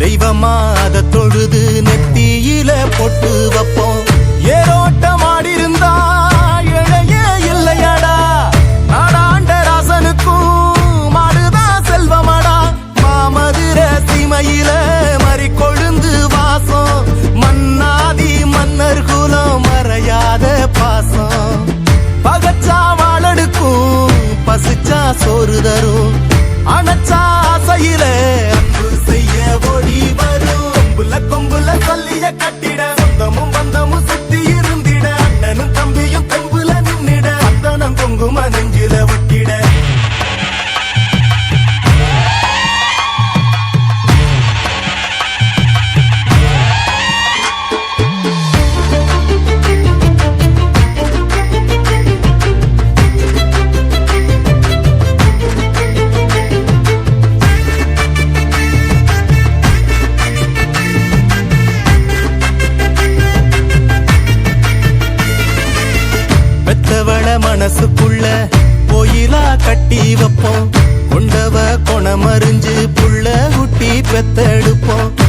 தெய்வமா அத தொழுது நெத்தியில பொட்டு வைப்போம். ஏரோட்டம் ஆடிருந்தா இழையே இல்லையடா. நாடாண்ட ராசனுக்கும் மாடுதா செல்வமாடா. மாமதுர சீமையில மறி கொழுந்து வாசம். மன்னாதி மன்னர் குலம் மறையாத பாசம். பகச்சா வாழடுக்கும் பசிச்சா சோறு தரும். அணைச்சா ஆசையில கட்டி வைப்போம். கொண்டவ கொணமறிஞ்சு புள்ள குட்டி பெத்தெடுப்போம்.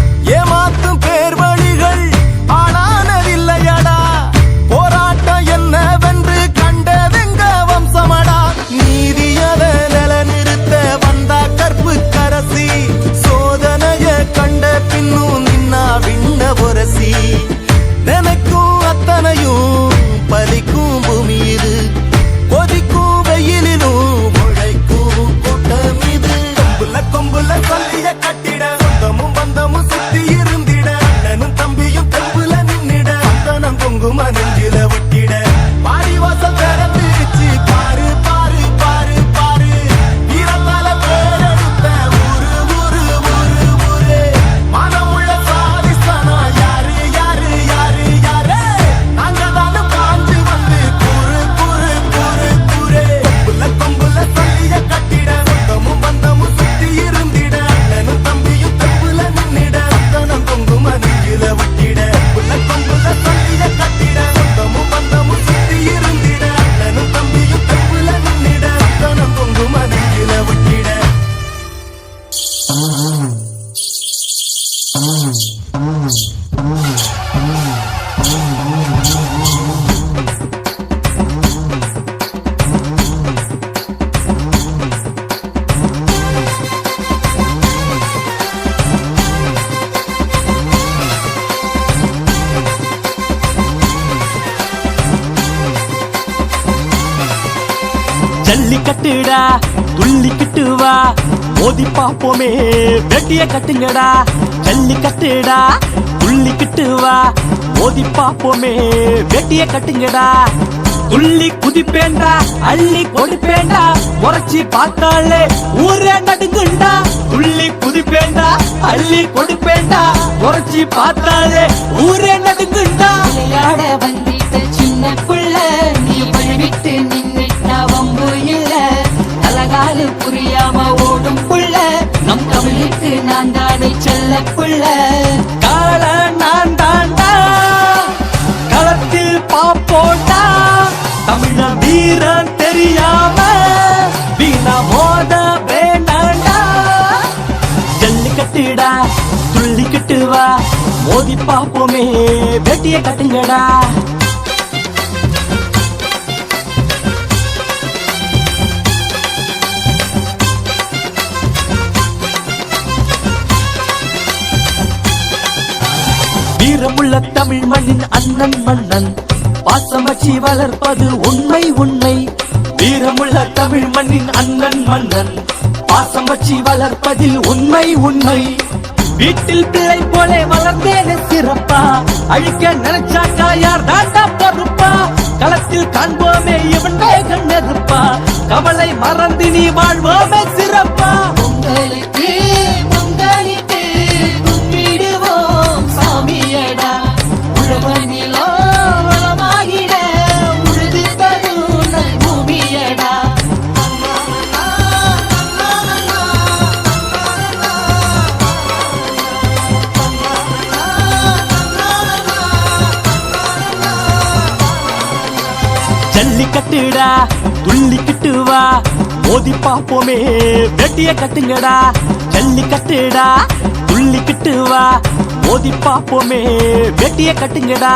ஜல்லிக்கட்டுடா துள்ளிக்கிட்டு வா. மோதி பாப்போமே வெட்டிய கட்டுங்கடா ஜல்லி கட்டுடா துள்ளி கிட்டுவா மோதி பாப்போமே வெட்டிய கட்டுங்கடா துள்ளி குதிப்பேண்டா அள்ளி கொடுப்பேண்டா உரைச்சி பார்த்தாலே ஊரே நடுங்குண்டா. துள்ளி குதிப்பேண்டா அள்ளி கொடுப்பேண்டா உரைச்சி பார்த்தாலே ஊரே நடுங்குண்டா. விளையாட வந்திட்ட சின்ன புள்ள நீ வழிவிட்டு நின்னுட்டா வம்பு இல்ல. அழகாலு புரியாம ஓடும் புள்ள நான் தானே செல்ல புள்ள கால நான் தாண்டா களத்தில் பாப்போட்டா தமிழ வீரன் தெரியாம வீணா மோத வேண்டாண்டா. ஜல்லிக்கட்டுடா துள்ளிக்கிட்டு வா மோதி பாப்போமே வெட்டிய கட்டுங்கடா. வீரமுள்ள தமிழ் மண்ணின் அண்ணன் மன்னன். பாசமச்சி வளர்ப்பது உண்மை உண்மை. வீரமுள்ள தமிழ் மண்ணின் அண்ணன் மன்னன். பாசமச்சி வளர்ப்பதில் உண்மை உண்மை. வீட்டில் பிள்ளை போல வளர்ந்தேனே சிறப்பா. அழிக்க நினைச்சாக்கா யார் தாண்டா பொறுப்பா. களத்தில் காண்போமே இவன் வேகன் நெருப்பா. கவலை மறந்து நீ வாழ்வோமே சிறப்பா. உங்களுக்கு துள்ளிக்கிட்டு வா. மோதி பாப்போமே வெட்டிய கட்டுங்கடா. ஜல்லிக்கட்டுடா துள்ளிக்கிட்டு வா. மோதி பாப்போமே வெட்டிய கட்டுங்கடா.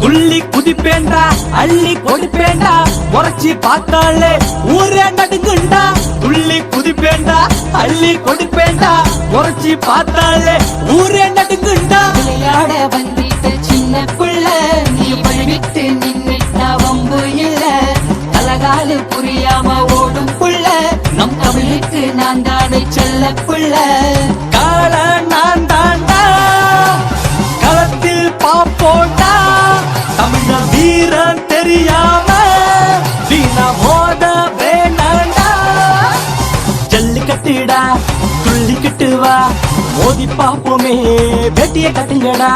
துள்ளி குதிப்பேண்டா அள்ளி கொடுப்பேண்டா உரைச்சி பார்த்தாலே ஊரே நடுங்குண்டா. துள்ளி குதிப்பேண்டா அள்ளி கொடுப்பேண்டா உரைச்சி பார்த்தாலே ஊரே நடுங்குண்டா. விளையாட வந்தி இல்ல. கால நான் தாண்டா. களத்தில் பாப்போண்டா தமிழ வீரன் தெரியாம வீணா மோத வேணாண்டா. ஜல்லிக்கட்டுடா துள்ளிக்கிட்டு வா மோதி பாப்போமே பேட்டிய கட்டுங்கடா.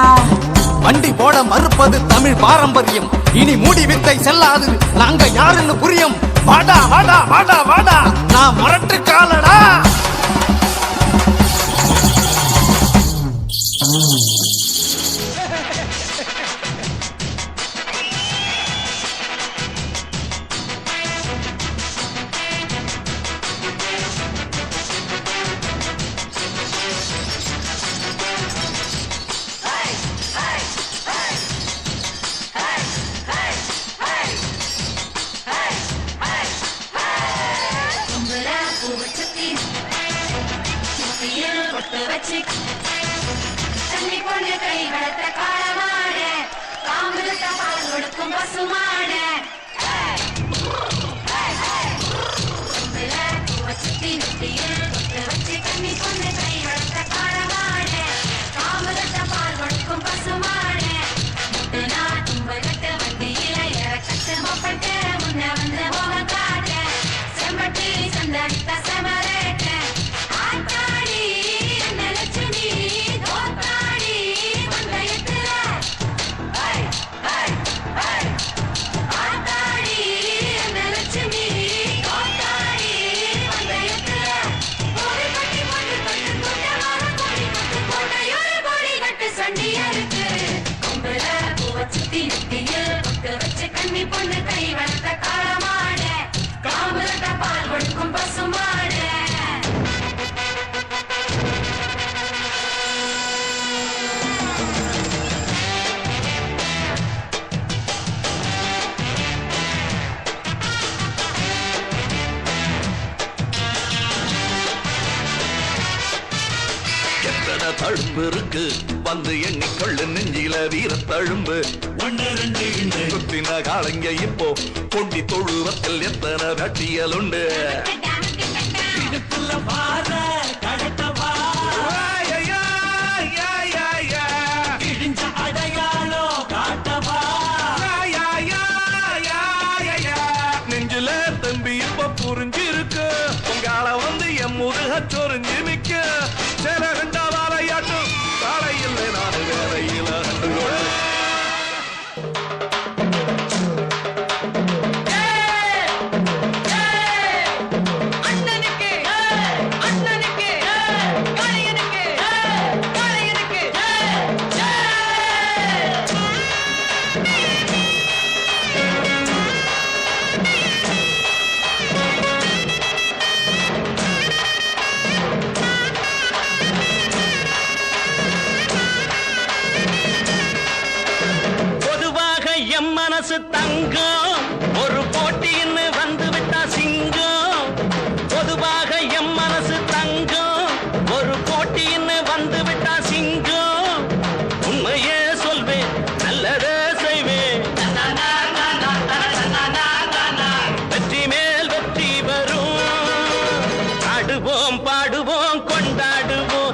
வண்டி போட மறுப்பது தமிழ் பாரம்பரியம். இனி மூடி வித்தை செல்லாது. நாங்க யாருன்னு புரியும். வாடா வாடா வாடா வாடா. நான் மரட்டு காலடா. Romantic. பூவை பொண்ணு கை வளர்த்த காலமான காம்புத்த பால் கொடுக்கும் பசுமான சுத்தி சுத்தியில் தழும்பு இருக்கு வந்து எண்ணிக்கொள்ளு நெஞ்சில வீர தழும்பு ஒன்னு ரெண்டு இண்டு குத்தின காலங்க இப்போ கொண்டி தொழுவத்தில் எத்தனை வெட்டியல் உண்டு நெஞ்சில தம்பி இப்ப புரிஞ்சிருக்கு. உங்கால வந்து என் முதுக சொரிஞ்சு நிக்க. ஒரு போட்டின்னு வந்து விட்டா சிங்கம். பொதுவாக எம் மனசு தங்கம். ஒரு போட்டின்னு வந்து விட்டா சிங்கம். உண்மையே சொல்வேன் நல்லதே செய்வேன். மேல் வெற்றி வரும். ஆடுவோம் பாடுவோம் கொண்டாடுவோம்.